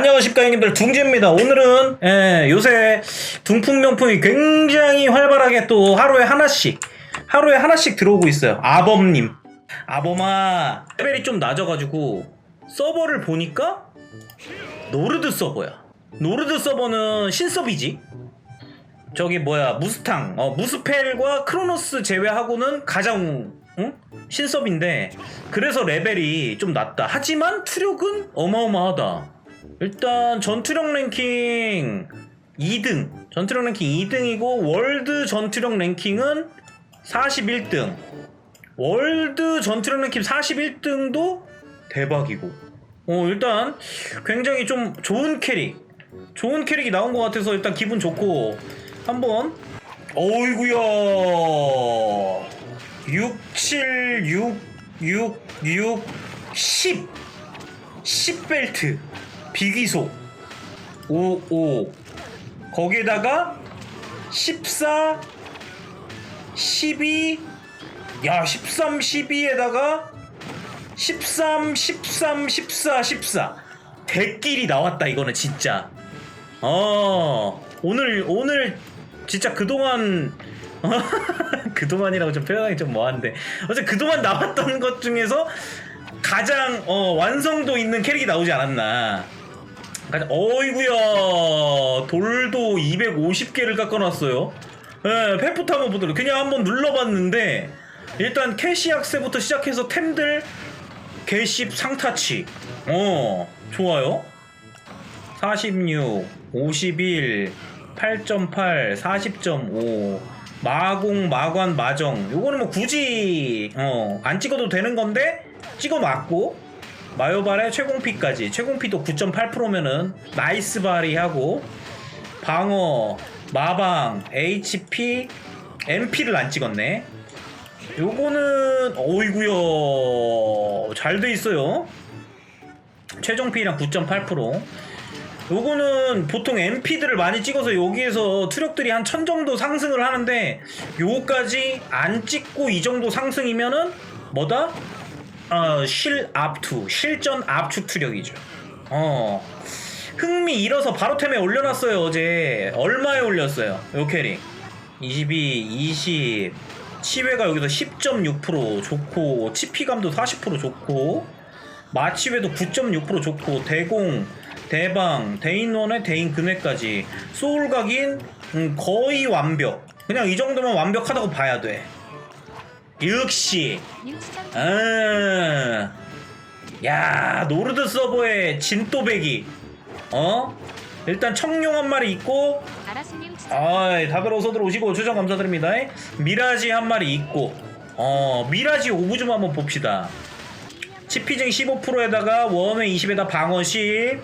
안녕하십니까 형님들. 둥지입니다. 오늘은 예, 요새 둥풍 명품이 굉장히 활발하게 또 하루에 하나씩 하루에 하나씩 들어오고 있어요. 아범님. 아범아 레벨이 좀 낮아가지고 서버를 보니까 노르드 서버야. 노르드 서버는 신서비지? 저기 뭐야 무스탕. 어, 무스펠과 크로노스 제외하고는 가장 응? 신섭인데 그래서 레벨이 좀 낮다. 하지만 투력은 어마어마하다 일단 전투력 랭킹 2등. 전투력 랭킹 2등이고 월드 전투력 랭킹은 41등. 월드 전투력 랭킹 41등도 대박이고. 어 일단 굉장히 좀 좋은 캐릭. 좋은 캐릭이 나온 것 같아서 일단 기분 좋고 한번. 어이구야. 6, 7, 6, 6, 6, 10 10 벨트 비기속 5, 5 거기에다가 14 12 야, 13, 12에다가 13, 13, 14, 14 대끼리 나왔다 이거는 진짜. 어 오늘 오늘 진짜 그동안 그동안이라고 좀 표현하기 좀 뭐한데. 어제 그동안 나왔던 것 중에서 가장 어, 완성도 있는 캐릭이 나오지 않았나 가장- 어이구야. 돌도 250개를 깎아놨어요. 예, 페프트 한번 보도록. 그냥 한번 눌러봤는데 일단 캐시 악세부터 시작해서 템들 개십 상타치. 어 좋아요. 46, 51, 8.8, 40.5 마공, 마관, 마정. 요거는 뭐 굳이 어, 안 찍어도 되는 건데 찍어 맞고 마요발의 최공피까지. 최공피도 9.8%면은 나이스 바리하고 방어, 마방, HP, MP를 안 찍었네. 요거는 어이구야 잘돼 있어요. 최종 피랑 9.8% 요거는 보통 MP들을 많이 찍어서 여기에서 투력들이 한 1000 정도 상승을 하는데 요거까지 안 찍고 이 정도 상승이면은 뭐다? 어, 실 압투, 실전 압축 투력이죠. 어. 흥미 잃어서 바로 템에 올려놨어요, 어제. 얼마에 올렸어요, 요 캐릭. 22, 20, 치외가 여기서 10.6% 좋고, 치피감도 40% 좋고, 마치외도 9.6% 좋고 대공 대방 대인원의 대인 금액까지 소울각인 음, 거의 완벽 그냥 이 정도면 완벽하다고 봐야 돼 역시. 아, 야 노르드 서버의 진또배기. 어? 일단 청룡 한 마리 있고. 아이 다들 어서들 오시고 추천 감사드립니다. 미라지 한 마리 있고. 어 미라지 오브 좀 한번 봅시다. 치피증 15%에다가 원회 20에다 방어 10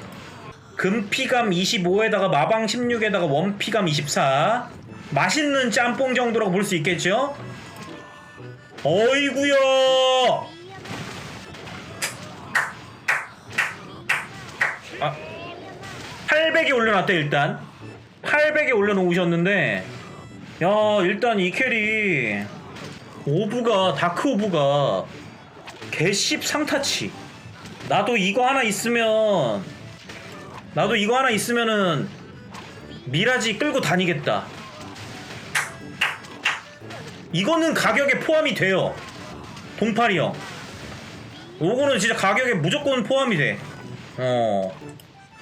금피감 25에다가 마방 16에다가 원피감 24 맛있는 짬뽕 정도라고 볼 수 있겠죠? 어이구야 아 800에 올려놨대 일단. 800에 올려놓으셨는데 야 일단 이 캐리. 오브가 다크 오브가 개씹 상타치. 나도 이거 하나 있으면 나도 이거 하나 있으면은 미라지 끌고 다니겠다 이거는 가격에 포함이 돼요. 동팔이 형. 요거는 진짜 가격에 무조건 포함이 돼 어.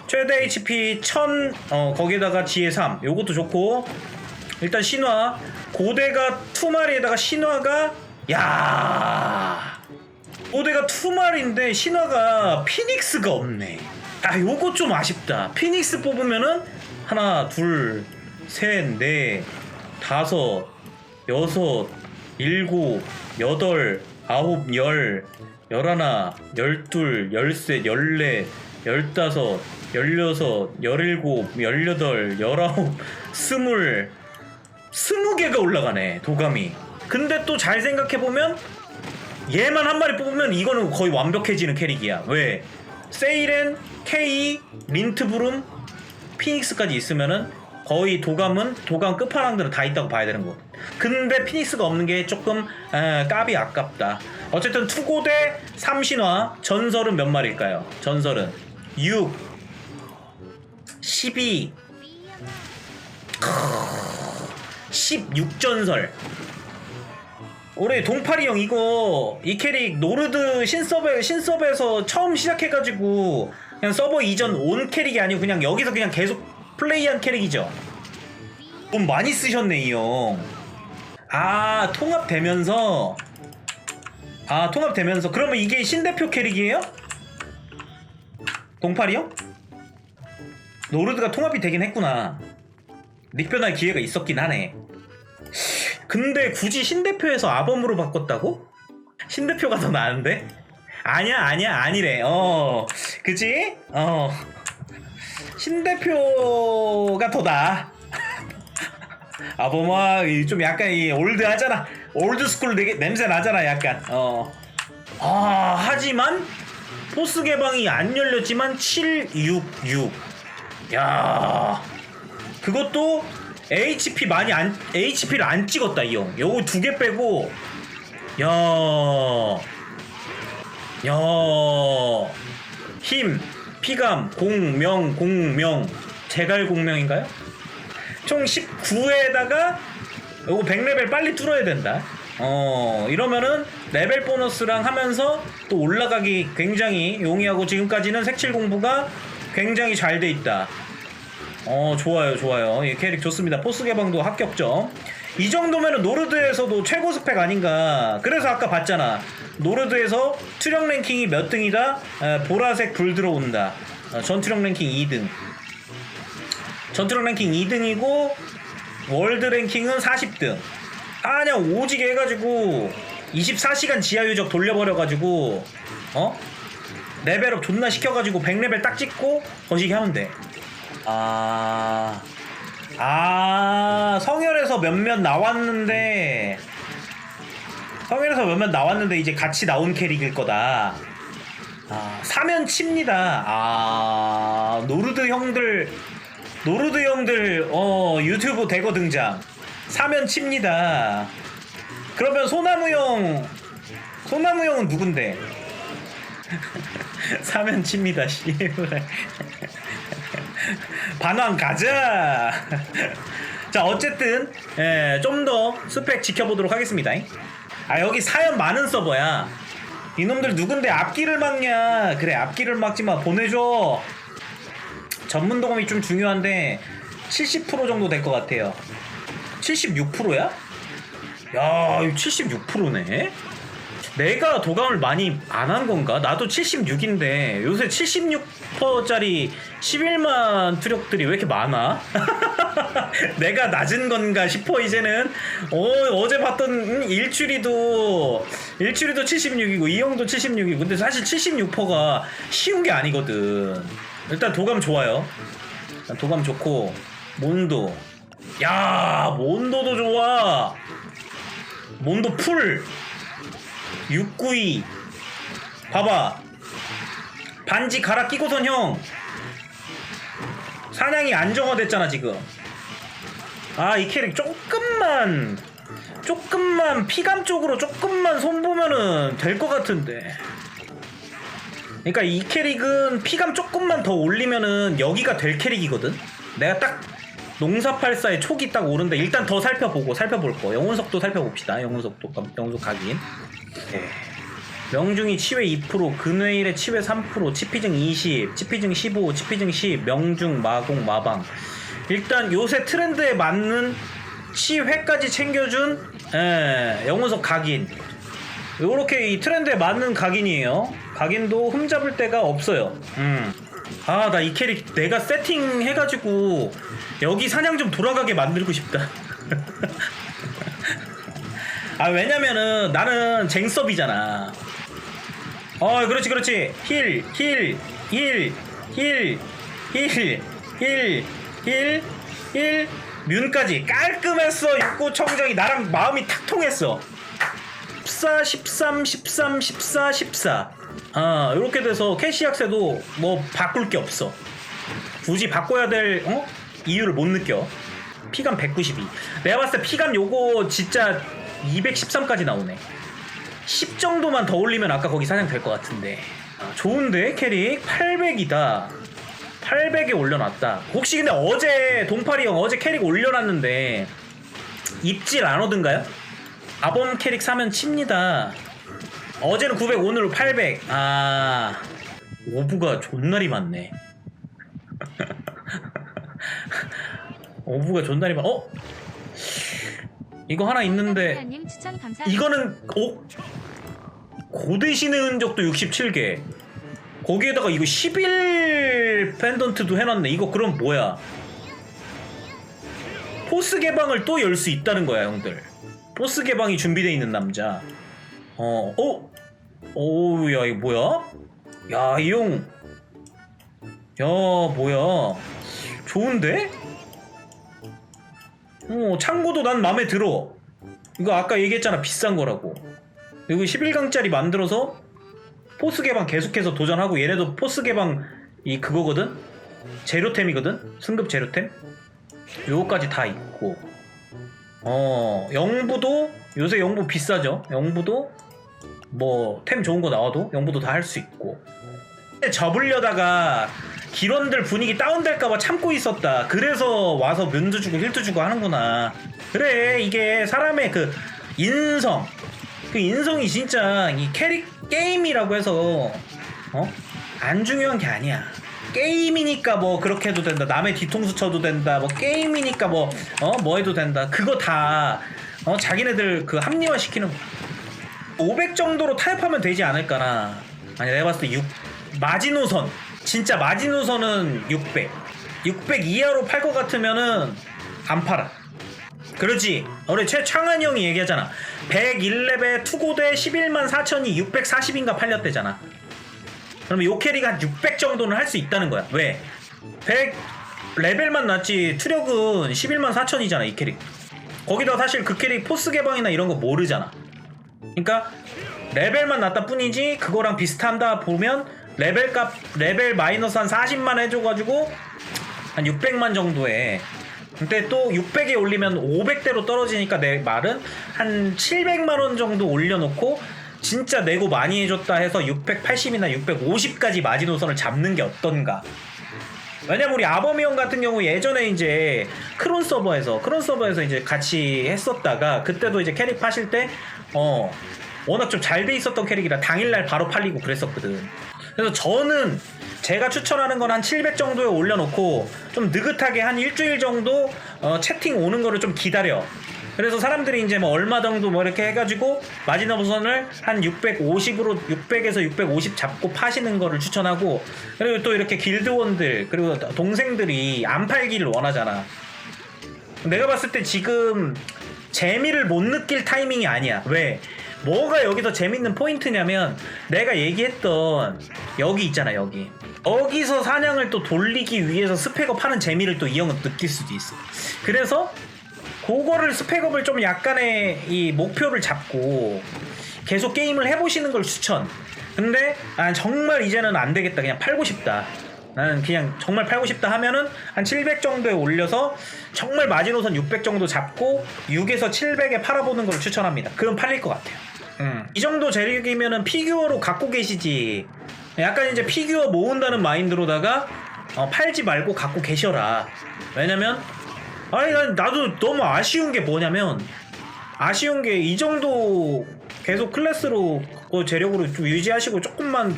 최대 HP 1000 어, 거기에다가 지혜 3 요것도 좋고. 일단 신화. 고대가 투 마리에다가 신화가 야. 고대가 투 마리인데 신화가 피닉스가 없네. 아 요거 좀 아쉽다. 피닉스 뽑으면은 하나 둘 셋 넷 다섯 여섯 일곱 여덟 아홉 열 열하나 열둘 열셋 열넷 열다섯 열여섯 열일곱 열여덟 열아홉 스물. 스무 개가 올라가네 도감이. 근데 또 잘 생각해보면 얘만 한 마리 뽑으면 이거는 거의 완벽해지는 캐릭이야. 왜? 세이렌 케이 민트브룸 피닉스까지 있으면은 거의 도감은 도감 끝판왕들은 다 있다고 봐야 되는 거. 근데 피닉스가 없는 게 조금 에, 까비 아깝다. 어쨌든 투고대 3신화 전설은 몇 마리일까요? 전설은 6, 12 16전설 올해 동파리 형 이거 이 캐릭 노르드 신서버 신서버에서 처음 시작해가지고 그냥 서버 이전 온 캐릭이 아니고 그냥 여기서 그냥 계속 플레이한 캐릭이죠. 돈 많이 쓰셨네 이 형. 아 통합되면서 아 통합되면서 그러면 이게 신대표 캐릭이에요? 형? 노르드가 통합이 되긴 했구나. 닉 변할 기회가 있었긴 하네. 근데 굳이 신대표에서 아범으로 바꿨다고? 신대표가 더 나은데? 아니야 아니야 아니래 어 그치? 어 신 대표가 더 나아 아범아 이좀 약간 이 올드하잖아. 올드스쿨 되게 냄새 나잖아 약간. 어 아 하지만 포스 개방이 안 열렸지만 766 야. 그것도 HP 많이 안 HP를 안 찍었다 이 형. 요거 두 개 빼고. 야. 야. 힘, 피감, 공명, 공명. 제갈 공명인가요? 총 19에다가 요거 100레벨 빨리 뚫어야 된다. 어, 이러면은 레벨 보너스랑 하면서 또 올라가기 굉장히 용이하고 지금까지는 색칠 공부가 굉장히 잘 돼 있다. 어 좋아요 좋아요 이 캐릭 좋습니다 포스 개방도 합격점 이 정도면은 노르드에서도 최고 스펙 아닌가 그래서 아까 봤잖아 노르드에서 투력 랭킹이 몇 등이다? 에, 보라색 불 들어온다. 어, 전투력 랭킹 2등. 전투력 랭킹 2등이고 월드 랭킹은 40등. 아 그냥 오지게 해가지고 24시간 지하 유적 돌려버려가지고 어? 레벨업 존나 시켜가지고 100레벨 딱 찍고 거시기 하면 돼. 아, 아, 성열에서 몇몇 나왔는데, 성열에서 몇몇 나왔는데 이제 같이 나온 캐릭일 거다. 아, 사면 칩니다. 아, 노르드 형들, 노르드 형들, 어, 유튜브 대거 등장. 사면 칩니다. 그러면 소나무 형, 소나무 형은 누군데? 사면 칩니다, 씨발. 반환 가자. 자 어쨌든 예, 좀 더 스펙 지켜보도록 하겠습니다. 아 여기 사연 많은 서버야. 이놈들 누군데 앞길을 막냐? 그래 앞길을 막지 마 보내줘. 전문 도감이 좀 중요한데 70% 정도 될 것 같아요. 76%야? 야, 이거 76%네. 내가 도감을 많이 안 한 건가? 나도 76인데 요새 76%짜리 11만 투력들이 왜 이렇게 많아? 내가 낮은 건가 싶어 이제는? 어, 어제 봤던 음, 일출이도 일출이도 76이고 이 형도 76이고. 근데 사실 76%가 쉬운 게 아니거든. 일단 도감 좋아요. 일단 도감 좋고 몬도. 야 몬도도 좋아. 몬도 풀 692 봐봐. 반지 갈아 끼고선 형. 사냥이 안정화됐잖아 지금. 아 이 캐릭 조금만 조금만 피감 쪽으로 조금만 손보면은 될 것 같은데. 그러니까 이 캐릭은 피감 조금만 더 올리면은 여기가 될 캐릭이거든? 내가 딱 농사팔사의 촉이 딱 오른데 일단 더 살펴보고 살펴볼 거 영혼석도 살펴봅시다 영혼석도 영혼석 각인 예. 명중이 치회 2%, 근회일의 치회 3%, 치피증 20, 치피증 15, 치피증 10, 명중, 마공, 마방. 일단 요새 트렌드에 맞는 치회까지 챙겨준 예, 영혼석 각인. 요렇게 이 트렌드에 맞는 각인이에요. 각인도 흠잡을 데가 없어요. 음. 아 나 이 캐릭 내가 세팅해가지고 여기 사냥 좀 돌아가게 만들고 싶다. 아 왜냐면은 나는 쟁섭이잖아. 어 그렇지 그렇지. 힐 힐 힐 힐 힐 힐 힐힐. 뮨까지 깔끔했어 육구 청정이. 나랑 마음이 탁 통했어. 14 13 13 14 14 아, 이렇게 돼서 캐시 약세도 뭐 바꿀 게 없어. 굳이 바꿔야 될 어? 이유를 못 느껴. 피감 192. 내가 봤을 때 피감 요거 진짜 213까지 나오네. 10 정도만 더 올리면 아까 거기 사냥 될 것 같은데. 아, 좋은데 캐릭 800이다. 800에 올려놨다. 혹시 근데 어제 동파리 형 어제 캐릭 올려놨는데 입질 안 오든가요? 아범 캐릭 사면 칩니다. 어제는 900 오늘 800. 아 오브가 존나리 많네. 오브가 존나리 많. 어? 이거 하나 있는데. 이거는 오 고대신의 흔적도 67개. 거기에다가 이거 11 펜던트도 해놨네. 이거 그럼 뭐야? 포스 개방을 또 열 수 있다는 거야, 형들. 포스 개방이 준비되어 있는 남자. 어, 어? 오우, 야, 이거 뭐야? 야, 이 형. 야, 뭐야. 좋은데? 어, 창고도 난 마음에 들어. 이거 아까 얘기했잖아. 비싼 거라고. 여기 11강짜리 만들어서 포스 개방 계속해서 도전하고 얘네도 포스 개방 이 그거거든? 재료템이거든? 승급 재료템? 요거까지 다 있고 어 영부도 요새 영부 비싸죠 영부도 뭐 템 좋은 거 나와도 영부도 다 할 수 있고 접으려다가 기런들 분위기 다운될까봐 참고 있었다 그래서 와서 면도 주고 힐도 주고 하는구나 그래 이게 사람의 그 인성 그 인성이 진짜 이 캐릭 게임이라고 해서 어? 안 중요한 게 아니야. 게임이니까 뭐 그렇게 해도 된다. 남의 뒤통수 쳐도 된다. 뭐 게임이니까 뭐 어? 뭐 해도 된다. 그거 다 어? 자기네들 그 합리화 시키는 거. 500 정도로 타협하면 되지 않을까나. 아니 내가 봤을 때 6, 마지노선 진짜 마지노선은 600. 600 이하로 팔 것 같으면은 안 팔아. 그러지. 우리 최창한 형이 얘기하잖아. 101렙에 투고대 11만 4천이 640인가 팔렸대잖아. 그러면 요 캐리가 한 600 정도는 할 수 있다는 거야. 왜? 100 레벨만 낮지 투력은 11만 4천이잖아 이 캐릭. 거기다 사실 그 캐릭 포스 개방이나 이런 거 모르잖아. 그러니까 레벨만 낮다 뿐이지 그거랑 비슷한다 보면 레벨 값 레벨 마이너스 한 40만 해줘가지고 한 600만 정도에 근데 또 600에 올리면 500대로 떨어지니까 내 말은 한 700만 원 정도 올려놓고 진짜 내고 많이 해줬다 해서 680이나 650까지 마지노선을 잡는 게 어떤가 왜냐면 우리 아범이 형 같은 경우 예전에 이제 크론 서버에서 크론 서버에서 이제 같이 했었다가 그때도 이제 캐릭 파실 때어 워낙 좀 잘 돼 있었던 캐릭이라 당일날 바로 팔리고 그랬었거든. 그래서 저는 제가 추천하는 건 한 700 정도에 올려놓고 좀 느긋하게 한 일주일 정도 어, 채팅 오는 거를 좀 기다려. 그래서 사람들이 이제 뭐 얼마 정도 뭐 이렇게 해가지고 마지노선을 한 650으로 600에서 650 잡고 파시는 거를 추천하고 그리고 또 이렇게 길드원들 그리고 동생들이 안 팔기를 원하잖아. 내가 봤을 때 지금 재미를 못 느낄 타이밍이 아니야. 왜? 뭐가 여기서 재밌는 포인트냐면 내가 얘기했던 여기 있잖아 여기 여기서 사냥을 또 돌리기 위해서 스펙업 하는 재미를 또 이 형은 느낄 수도 있어 그래서 그거를 스펙업을 좀 약간의 이 목표를 잡고 계속 게임을 해보시는 걸 추천 근데 아 정말 이제는 안 되겠다 그냥 팔고 싶다 나는 그냥 정말 팔고 싶다 하면은 한 700 정도에 올려서 정말 마지노선 600 정도 잡고 6에서 700에 팔아보는 걸 추천합니다. 그럼 팔릴 것 같아요. 음. 이 정도 재력이면은 피규어로 갖고 계시지. 약간 이제 피규어 모은다는 마인드로다가 어, 팔지 말고 갖고 계셔라. 왜냐면 아니 난 나도 너무 아쉬운 게 뭐냐면 아쉬운 게 이 정도 계속 클래스로 그 재력으로 좀 유지하시고 조금만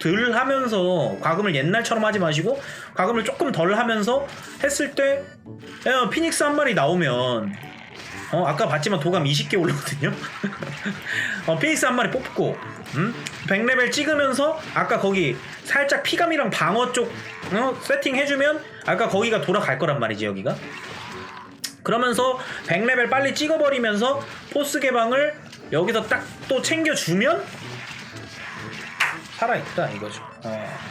덜 하면서 과금을 옛날처럼 하지 마시고 과금을 조금 덜 하면서 했을 때 야, 피닉스 한 마리 나오면 어 아까 봤지만 도감 20개 올랐거든요 어 피닉스 한 마리 뽑고 음? 100레벨 찍으면서 아까 거기 살짝 피감이랑 방어 쪽 어? 세팅 해주면 아까 거기가 돌아갈 거란 말이지 여기가 그러면서 100레벨 빨리 찍어버리면서 포스 개방을 여기서 딱 또 챙겨주면 살아있다 이거죠. 어.